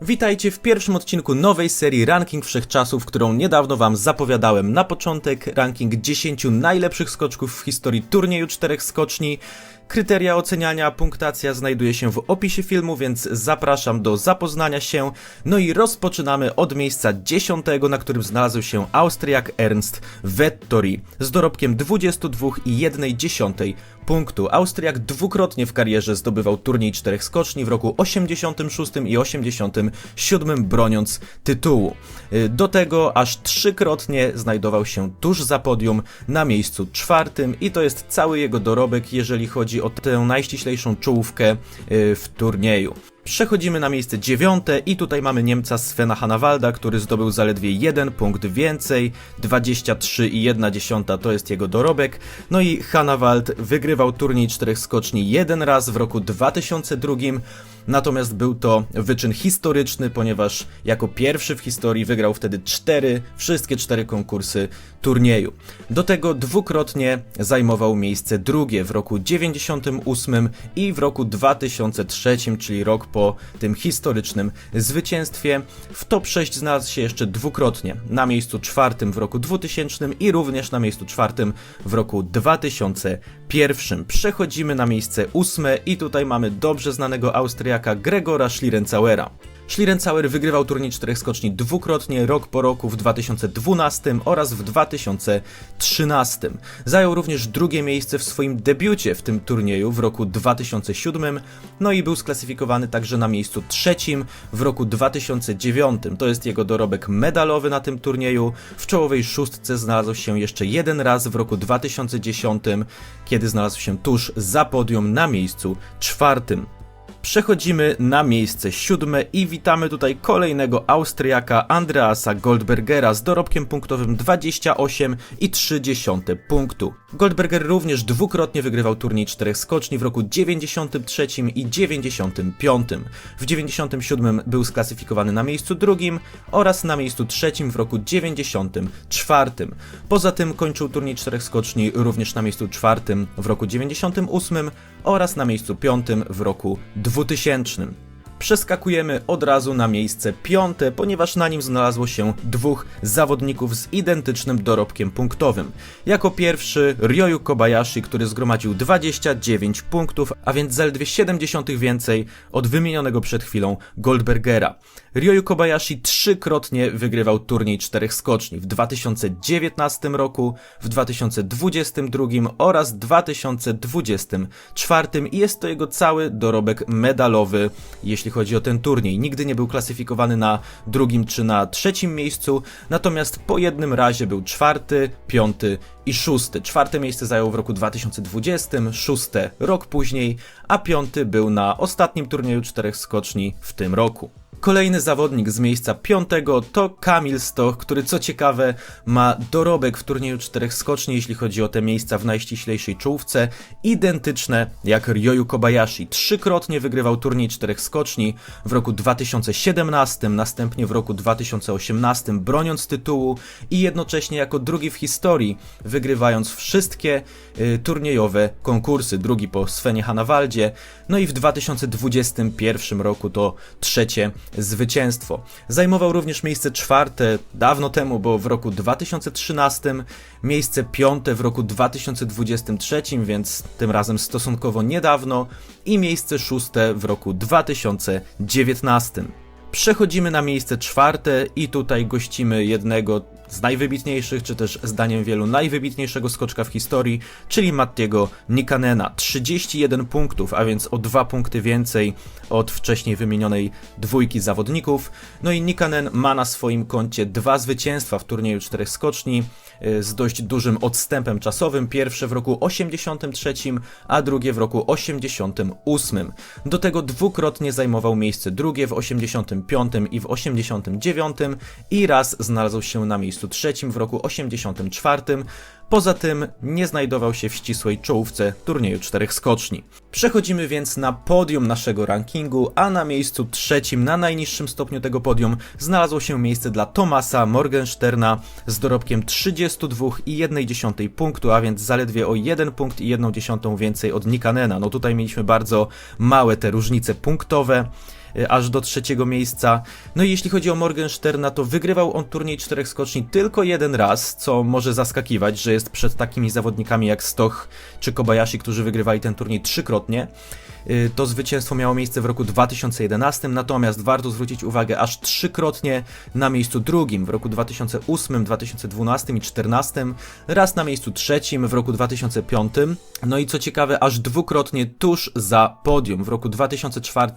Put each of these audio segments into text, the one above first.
Witajcie w pierwszym odcinku nowej serii Ranking Wszechczasów, którą niedawno Wam zapowiadałem na początek. Ranking 10 najlepszych skoczków w historii turnieju czterech skoczni. Kryteria oceniania, punktacja znajduje się w opisie filmu, więc zapraszam do zapoznania się. No i rozpoczynamy od miejsca 10, na którym znalazł się Austriak Ernst Vettori z dorobkiem 22,1 punktu. Austriak dwukrotnie w karierze zdobywał turniej czterech skoczni w roku 86 i 87 broniąc tytułu. Do tego aż trzykrotnie znajdował się tuż za podium na miejscu czwartym i to jest cały jego dorobek, jeżeli chodzi o tę najściślejszą czołówkę y, w turnieju. Przechodzimy na miejsce dziewiąte i tutaj mamy Niemca Svena Hanawalda, który zdobył zaledwie jeden punkt więcej, 23,1 to jest jego dorobek. No i Hanawald wygrywał turniej czterech skoczni jeden raz w roku 2002, natomiast był to wyczyn historyczny, ponieważ jako pierwszy w historii wygrał wtedy cztery, wszystkie cztery konkursy turnieju. Do tego dwukrotnie zajmował miejsce drugie w roku 98 i w roku 2003, czyli rok po tym historycznym zwycięstwie. W top 6 znalazł się jeszcze dwukrotnie na miejscu czwartym w roku 2000 i również na miejscu czwartym w roku 2001. Przechodzimy na miejsce ósme i tutaj mamy dobrze znanego Austriaka Gregora Schlierencauera. Schlierencauer wygrywał turniej czterech skoczni dwukrotnie, rok po roku w 2012 oraz w 2013. Zajął również drugie miejsce w swoim debiucie w tym turnieju w roku 2007, no i był sklasyfikowany także na miejscu trzecim w roku 2009. To jest jego dorobek medalowy na tym turnieju. W czołowej szóstce znalazł się jeszcze jeden raz w roku 2010, kiedy znalazł się tuż za podium na miejscu czwartym. Przechodzimy na miejsce siódme i witamy tutaj kolejnego Austriaka Andreasa Goldbergera z dorobkiem punktowym 28,3 punktu. Goldberger również dwukrotnie wygrywał turniej czterech skoczni w roku 93 i 95. W 97 był sklasyfikowany na miejscu drugim oraz na miejscu trzecim w roku 94. Poza tym kończył turniej czterech skoczni również na miejscu czwartym w roku 98 oraz na miejscu piątym w roku 2000. Przeskakujemy od razu na miejsce piąte, ponieważ na nim znalazło się dwóch zawodników z identycznym dorobkiem punktowym. Jako pierwszy Ryoyu Kobayashi, który zgromadził 29 punktów, a więc zaledwie 70 więcej od wymienionego przed chwilą Goldbergera. Ryoyu Kobayashi trzykrotnie wygrywał turniej czterech skoczni w 2019 roku, w 2022 oraz 2024 i jest to jego cały dorobek medalowy, jeśli chodzi o ten turniej. Nigdy nie był klasyfikowany na drugim czy na trzecim miejscu, natomiast po jednym razie był czwarty, piąty i szósty. Czwarte miejsce zajął w roku 2020, szóste rok później, a piąty był na ostatnim turnieju czterech skoczni w tym roku. Kolejny zawodnik z miejsca piątego to Kamil Stoch, który co ciekawe ma dorobek w turnieju czterech skoczni, jeśli chodzi o te miejsca w najściślejszej czołówce, identyczne jak Ryoyu Kobayashi. Trzykrotnie wygrywał turniej czterech skoczni w roku 2017, następnie w roku 2018, broniąc tytułu i jednocześnie jako drugi w historii, wygrywając wszystkie y, turniejowe konkursy. Drugi po Svenie Hanawaldzie, no i w 2021 roku to trzecie zwycięstwo. Zajmował również miejsce czwarte dawno temu, bo w roku 2013, miejsce piąte w roku 2023, więc tym razem stosunkowo niedawno i miejsce szóste w roku 2019. Przechodzimy na miejsce czwarte i tutaj gościmy jednego z najwybitniejszych, czy też zdaniem wielu najwybitniejszego skoczka w historii, czyli Mattiego Nikanena. 31 punktów, a więc o 2 punkty więcej od wcześniej wymienionej dwójki zawodników. No i Nikanen ma na swoim koncie dwa zwycięstwa w turnieju czterech skoczni z dość dużym odstępem czasowym. Pierwsze w roku 83, a drugie w roku 88. Do tego dwukrotnie zajmował miejsce drugie w 85 i w 89 i raz znalazł się na miejscu trzecim w roku 84. Poza tym nie znajdował się w ścisłej czołówce turnieju czterech skoczni. Przechodzimy więc na podium naszego rankingu, a na miejscu trzecim, na najniższym stopniu tego podium, znalazło się miejsce dla Tomasa Morgensterna z dorobkiem 32,1 punktu, a więc zaledwie o 1 punkt i 1 dziesiątą więcej od Nikanena. No tutaj mieliśmy bardzo małe te różnice punktowe. Y, aż do trzeciego miejsca. No i jeśli chodzi o Morgensterna, to wygrywał on turniej czterech skoczni tylko jeden raz, co może zaskakiwać, że jest przed takimi zawodnikami jak Stoch czy Kobayashi, którzy wygrywali ten turniej trzykrotnie. Y, To zwycięstwo miało miejsce w roku 2011, natomiast warto zwrócić uwagę aż trzykrotnie na miejscu drugim w roku 2008, 2012 i 2014, raz na miejscu trzecim w roku 2005, no i co ciekawe, aż dwukrotnie tuż za podium w roku 2004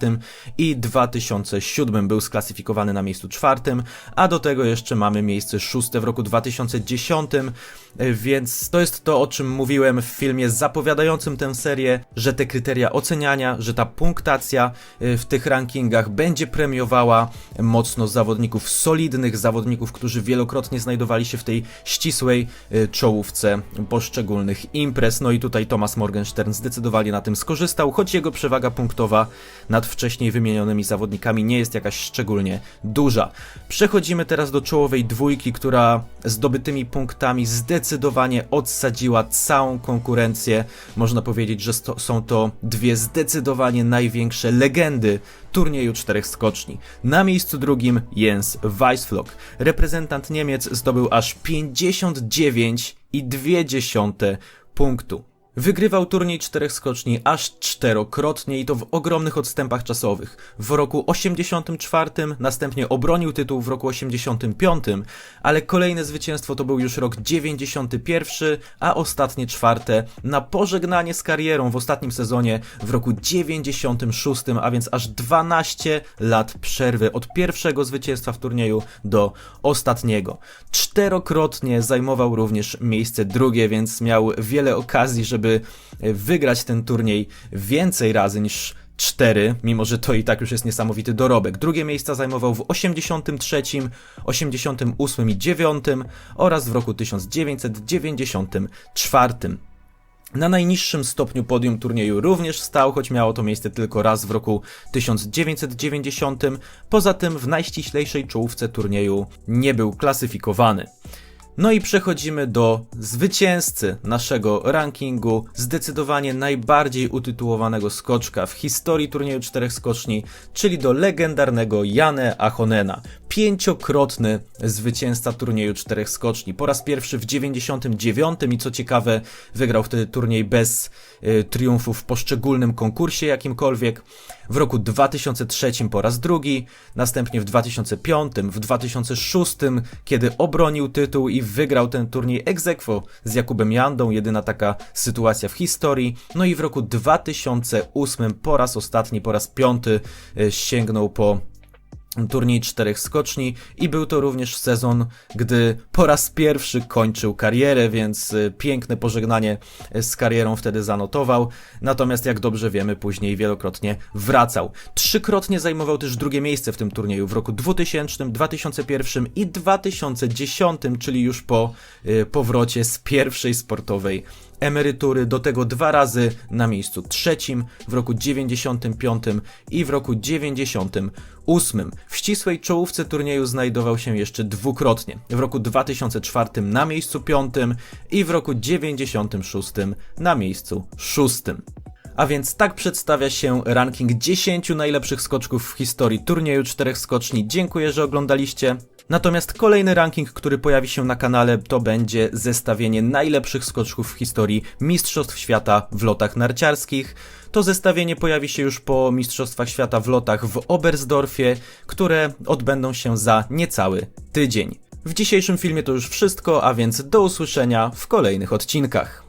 i 2007 był sklasyfikowany na miejscu czwartym, a do tego jeszcze mamy miejsce szóste w roku 2010, y, więc to jest to, o czym mówiłem w filmie zapowiadającym tę serię, że te kryteria oceniania, że ta punktacja y, w tych rankingach będzie premiowała mocno zawodników solidnych, zawodników, którzy wielokrotnie znajdowali się w tej ścisłej y, czołówce poszczególnych imprez. No i tutaj Thomas Morgenstern zdecydowanie na tym skorzystał, choć jego przewaga punktowa nad wcześniej wymienionymi zawodnikami nie jest jakaś szczególnie duża. Przechodzimy teraz do czołowej dwójki, która zdobytymi punktami zdecydowanie odsadziła całą konkurencję. Można powiedzieć, że są to dwie zdecydowanie największe legendy turnieju czterech skoczni. Na miejscu drugim Jens Weissflog. Reprezentant Niemiec zdobył aż 59,2 punktu. Wygrywał turniej czterech skoczni aż czterokrotnie i to w ogromnych odstępach czasowych. W roku 84, następnie obronił tytuł w roku 85, ale kolejne zwycięstwo to był już rok 91, a ostatnie czwarte na pożegnanie z karierą w ostatnim sezonie w roku 96, a więc aż 12 lat przerwy od pierwszego zwycięstwa w turnieju do ostatniego. Czterokrotnie zajmował również miejsce drugie, więc miał wiele okazji, żeby wygrać ten turniej więcej razy niż 4, mimo że to i tak już jest niesamowity dorobek. Drugie miejsca zajmował w 83, 88 i 9 oraz w roku 1994. Na najniższym stopniu podium turnieju również stał, choć miało to miejsce tylko raz w roku 1990. Poza tym w najściślejszej czołówce turnieju nie był klasyfikowany. No i przechodzimy do zwycięzcy naszego rankingu, zdecydowanie najbardziej utytułowanego skoczka w historii turnieju czterech skoczni, czyli do legendarnego Jane Achonena. Pięciokrotny zwycięzca turnieju czterech skoczni. Po raz pierwszy w 99 i co ciekawe wygrał wtedy turniej bez y, triumfu w poszczególnym konkursie jakimkolwiek. W roku 2003 po raz drugi, następnie w 2005, w 2006, kiedy obronił tytuł i wygrał ten turniej ex aequo z Jakubem Jandą, jedyna taka sytuacja w historii. No i w roku 2008 po raz ostatni, po raz piąty y, sięgnął po turniej czterech skoczni i był to również sezon, gdy po raz pierwszy kończył karierę, więc y, piękne pożegnanie z karierą wtedy zanotował. Natomiast jak dobrze wiemy, później wielokrotnie wracał. Trzykrotnie zajmował też drugie miejsce w tym turnieju w roku 2000, 2001 i 2010, czyli już po y, powrocie z pierwszej sportowej emerytury, do tego dwa razy na miejscu trzecim w roku 95 i w roku 98. W ścisłej czołówce turnieju znajdował się jeszcze dwukrotnie. W roku 2004 na miejscu piątym i w roku 96 na miejscu szóstym. A więc tak przedstawia się ranking 10 najlepszych skoczków w historii turnieju czterech skoczni. Dziękuję, że oglądaliście. Natomiast kolejny ranking, który pojawi się na kanale, to będzie zestawienie najlepszych skoczków w historii Mistrzostw Świata w lotach narciarskich. To zestawienie pojawi się już po Mistrzostwach Świata w lotach w Oberstdorfie, które odbędą się za niecały tydzień. W dzisiejszym filmie to już wszystko, a więc do usłyszenia w kolejnych odcinkach.